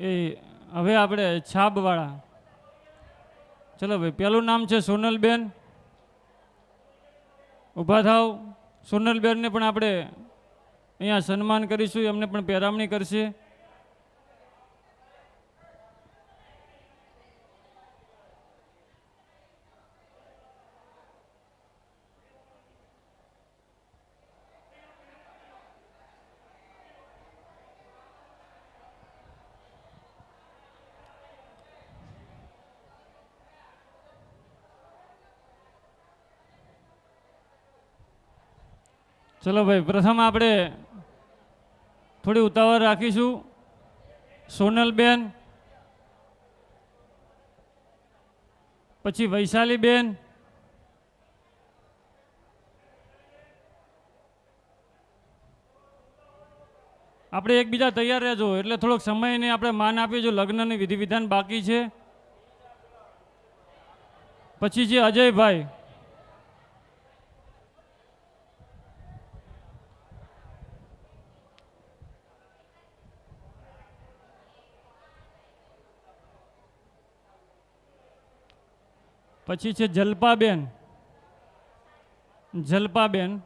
એ, હવે આપણે છાબવાળા. ચલો ભાઈ પહેલું નામ છે સોનલબેન. ઊભા થાવ. સોનલબેનને પણ આપણે અહીંયા સન્માન કરીશું, એમને પણ પહેરામણી કરશે. ચલો ભાઈ, પ્રથમ આપણે થોડી ઉતાવળ રાખીશું. સોનલબેન, પછી વૈશાલીબેન, આપણે એકબીજા તૈયાર રહેજો, એટલે થોડોક સમયને આપણે માન આપીએ, જો લગ્નની વિધિ વિધાન બાકી છે. પછી છે અજયભાઈ. પછી છે જલ્પાબેન. જલ્પાબેન.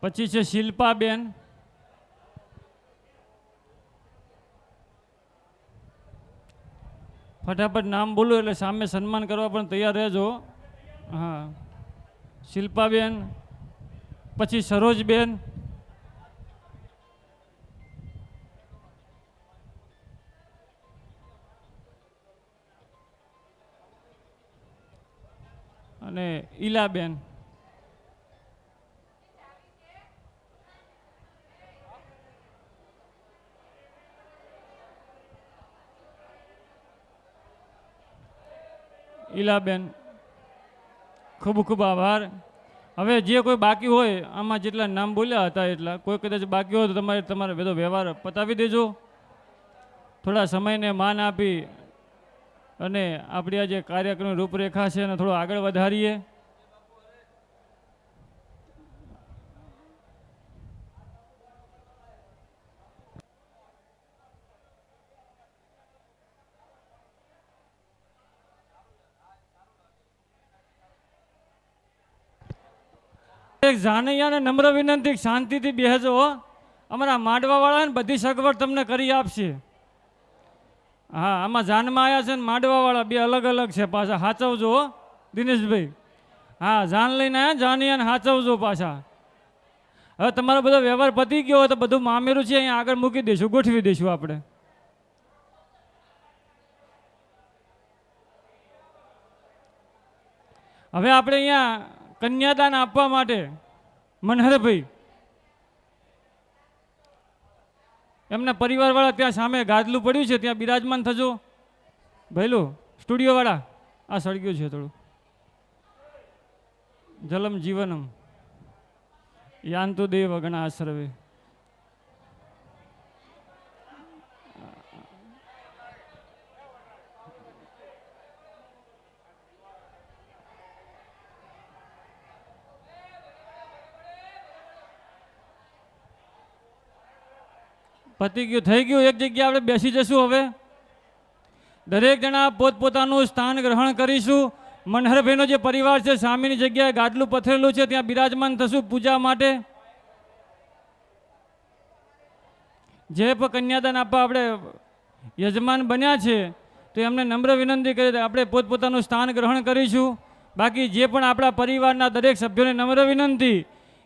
પછી છે શિલ્પાબેન. ફટાફટ નામ બોલું એટલે સામે સન્માન કરવા પણ તૈયાર રહેજો. હા. શિલ્પાબેન. પછી સરોજબેન. અને ઈલાબેન. ઈલાબેન, ખૂબ ખૂબ આભાર. હવે જે કોઈ બાકી હોય, આમાં જેટલા નામ બોલ્યા હતા એટલા. કોઈ કદાચ બાકી હોય તો તમારે તમારે બધો વ્યવહાર પતાવી દેજો. થોડા સમયને માન આપી અને આપણી આ જે કાર્યક્રમ રૂપરેખા છે એને થોડો આગળ વધારીએ. જાનૈયાને નમ્ર વિનંતી, શાંતિથી બેસજો અમારા માંડવાવાળા ને બધી સગવડ તમને કરી આપશે. હા, આમાં જાનમાં આવ્યા છે ને માંડવાવાળા બે અલગ અલગ છે પાછા. સાચવજો દિનેશભાઈ. હા, જાન લઈને આવ્યા જાનિયાને સાચવજો પાછા. હવે તમારો બધો વ્યવહાર પતી ગયો હોય તો બધું મામેરું છે, અહીંયા આગળ મૂકી દઈશું, ગોઠવી દઈશું આપણે. હવે આપણે અહીંયા કન્યાદાન આપવા માટે. મનહરભાઈ એમના પરિવારવાળા ત્યાં સામે ગાદલું પડ્યું છે, ત્યાં બિરાજમાન થજો. ભૈલું, સ્ટુડિયોવાળા, આ સળગ્યું છે થોડું. જલમ જીવનમ. યાન તો દેવ ગણા સર્વે પતી ગયું, થઈ ગયું, એક જગ્યાએ આપણે બેસી જશું હવે. દરેક જણા પોતપોતાનું સ્થાન ગ્રહણ કરીશું. મનહરભાઈનો જે પરિવાર છે, સામેની જગ્યાએ ગાદલું પથરેલું છે, ત્યાં બિરાજમાન થશું પૂજા માટે. જે પણ કન્યાદાન આપવા આપણે યજમાન બન્યા છે, તો એમને નમ્ર વિનંતી કરી, આપણે પોતપોતાનું સ્થાન ગ્રહણ કરીશું. બાકી જે પણ આપણા પરિવારના દરેક સભ્યોને નમ્ર વિનંતી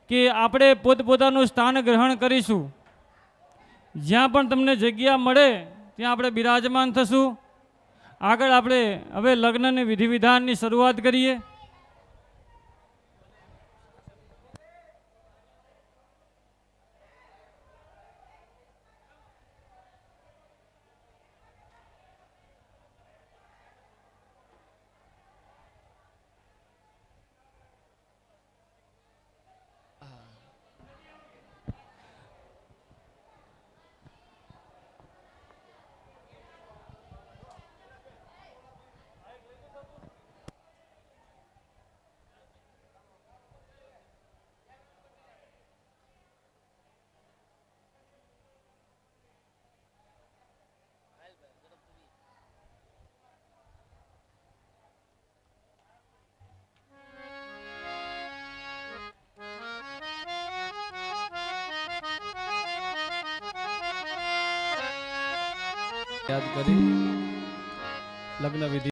કે આપણે પોતપોતાનું સ્થાન ગ્રહણ કરીશું. જ્યાં પણ તમને જગ્યા મળે, ત્યાં આપણે બિરાજમાન થશું. આગળ આપણે હવે લગ્નની વિધિ વિધાનની શરૂઆત કરીએ. યાદ કરી. લગ્ન વિધિ